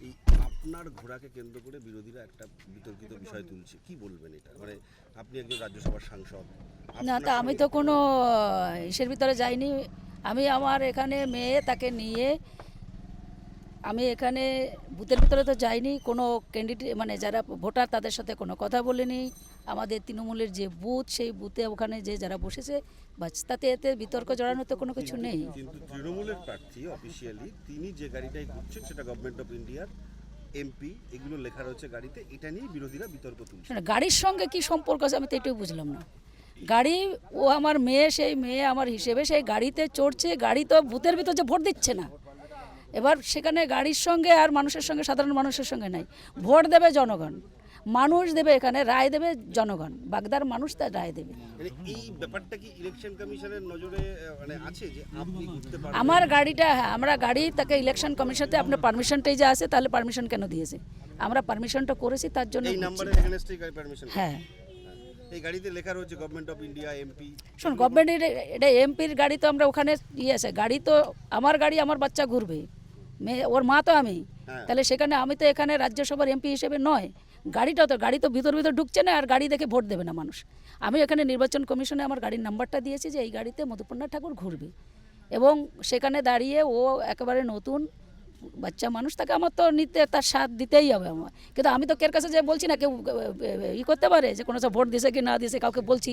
এই আপনার ঘোড়াকে কেন্দ্র করে বিরোধীরা একটা বিতর্কিত বিষয় তুলছে। কি বলবেন এটা? মানে আপনি একজন রাজ্যসভার সাংসদ না তা আমি তো কোনো ইসের ভিতরে যাইনি। আমি আমার এখানে মেয়ে তাকে নিয়ে আমি এখানে বুথের ভিতরে তো যাইনি কোনো ক্যান্ডিডেট মানে যারা ভোটার তাদের সাথে কোনো কথা বলিনি। আমাদের তৃণমূলের যে বুথ সেই বুথে ওখানে যে যারা বসেছে বাস তাতে এতে বিতর্ক জড়ানোর তো কোনো কিছু নেই। কিন্তু তৃণমূলের প্রার্থী অফিসিয়ালি তিনি যে গাড়িটাই ঘুরছেন সেটা গভর্নমেন্ট অফ ইন্ডিয়ার এমপি এগুলো লেখা রয়েছে গাড়িতে এটা নিয়ে বিরোধীরা বিতর্ক তুলছে। গাড়ির সঙ্গে কি সম্পর্ক আছে আমি তো এটাই বুঝলাম না। গাড়ি ও আমার মেয়ে সেই মেয়ে আমার হিসেবে সেই গাড়িতে চড়ছে গাড়ি তো বুথের ভিতর যে ভোট দিচ্ছে না। এবার সেখানে গাড়ির সঙ্গে আর মানুষের সঙ্গে সাধারণ মানুষের সঙ্গে নাই। ভোট দেবে জনগণ। মানুষ দেবে এখানে রায় দেবে জনগণ। বাগদার মানুষ তার রায় দেবে। মানে এই ব্যাপারটা কি ইলেকশন কমিশনের নজরে মানে আছে যে আপনি ঘুরতে পারবেন? আমার গাড়িটা হ্যাঁ আমরা গাড়ি তাকে ইলেকশন কমিশনতে আপনার পারমিশনটাই যে আছে তাহলে পারমিশন কেন দিয়েছে? আমরা পারমিশনটা করেছি তার জন্য এই গাড়ি পারমিশন হ্যাঁ। এই গাড়িতে লেখা রয়েছে গভর্নমেন্ট অফ ইন্ডিয়া এমপি শোন গভর্নমেন্টের এটা এমপির গাড়ি তো আমরা ওখানে ইয়ে আছে। গাড়ি তো আমার গাড়ি আমার বাচ্চা ঘুরবে। মেয়ে ওর মা তো আমি। হ্যাঁ। তাহলে সেখানে আমি তো এখানে রাজ্যসভার এমপি হিসেবে নয়। গাড়িটা তো গাড়ি তো ভিতর ভিতর ঢুকছে না আর গাড়ি দেখে ভোট দেবে না মানুষ। আমি এখানে নির্বাচন কমিশনে আমার গাড়ির নাম্বারটা দিয়েছি যে এই গাড়িতে মধুপর্ণা ঠাকুর ঘুরবে। এবং সেখানে দাঁড়িয়ে ও একেবারে নতুন বাচ্চা মানুষ তাকে আমার তো নিতে তার সাথ দিতেই হবে আমার। কিন্তু আমি তো কের কাছে যে বলছি না কেউ ই করতে পারে যে কোনো সব ভোট দিছে কি না দিছে কাউকে বলছি।